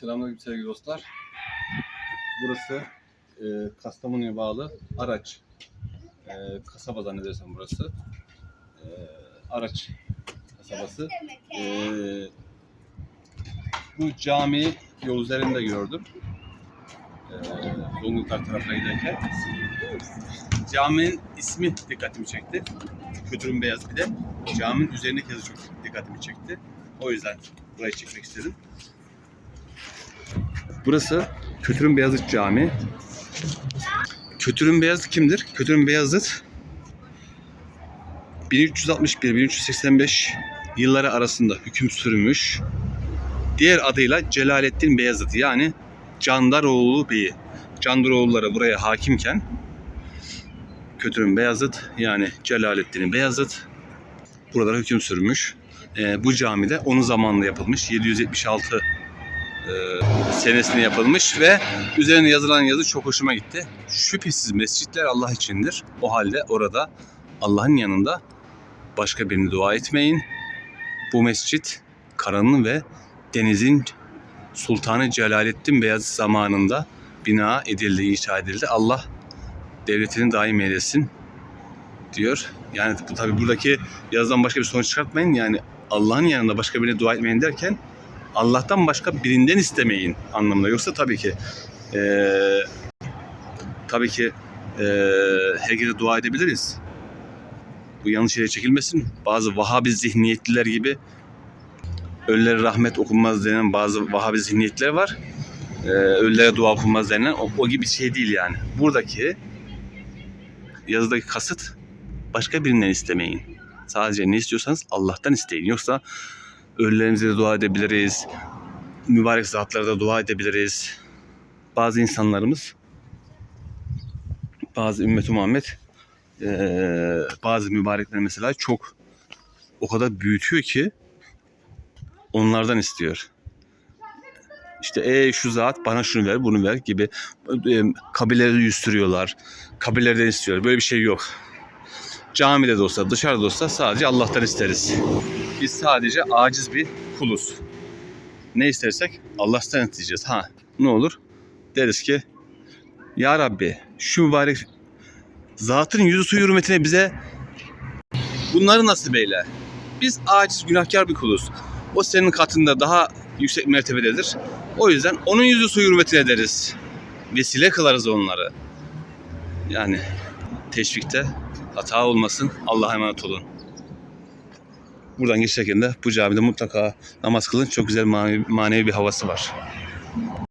Selamünaleyküm sevgili dostlar. Burası e, Kastamonu'ya bağlı Araç. E, kasaba zannedersem burası. E, Araç kasabası. E, bu cami yol üzerinde gördüm. E, Zonguldak tarafına giderken. Caminin ismi dikkatimi çekti. Kötürüm beyaz bir de. Caminin üzerindeki yazı çok dikkatimi çekti. O yüzden burayı çekmek istedim. Burası Kötürüm Beyazıt Camii. Kötürüm Beyazıt kimdir? Kötürüm Beyazıt 1361-1385 yılları arasında hüküm sürmüş. Diğer adıyla Celaleddin Beyazıt yani Candaroğlu Bey'i. Candaroğulları buraya hakimken Kötürüm Beyazıt yani Celaleddin Beyazıt buralara hüküm sürmüş. Ee, bu camide onun zamanında yapılmış. 776 e, senesinde yapılmış ve üzerine yazılan yazı çok hoşuma gitti. Şüphesiz mescitler Allah içindir. O halde orada Allah'ın yanında başka birini dua etmeyin. Bu mescit karanın ve denizin Sultanı Celaleddin Beyazıt zamanında bina edildi, inşa edildi. Allah devletini daim eylesin diyor. Yani bu tabi buradaki yazıdan başka bir sonuç çıkartmayın. Yani Allah'ın yanında başka birine dua etmeyin derken Allah'tan başka birinden istemeyin anlamında. Yoksa tabii ki eee tabii ki eee herkese dua edebiliriz. Bu yanlış yere çekilmesin. Bazı Vahabi zihniyetliler gibi ölülere rahmet okunmaz denen bazı Vahabi zihniyetler var. Eee ölülere dua okunmaz denen o, o gibi şey değil yani. Buradaki yazıdaki kasıt başka birinden istemeyin. Sadece ne istiyorsanız Allah'tan isteyin. Yoksa ölülerimize de dua edebiliriz. Mübarek zatlara da dua edebiliriz. Bazı insanlarımız bazı ümmet Muhammed bazı mübarekler mesela çok o kadar büyütüyor ki onlardan istiyor. İşte ey şu zat bana şunu ver bunu ver gibi e, kabileleri yüz sürüyorlar. Kabilelerden istiyor. Böyle bir şey yok. Camide de olsa dışarıda da olsa sadece Allah'tan isteriz. Biz sadece aciz bir kuluz. Ne istersek Allah'tan isteyeceğiz. Ha ne olur? Deriz ki Ya Rabbi şu mübarek zatın yüzü suyu hürmetine bize bunları nasip eyle. Biz aciz günahkar bir kuluz. O senin katında daha yüksek mertebededir. O yüzden onun yüzü suyu hürmetine deriz. Vesile kılarız onları. Yani teşvikte hata olmasın. Allah'a emanet olun. Buradan geçerken de bu camide mutlaka namaz kılın. Çok güzel manevi, manevi bir havası var.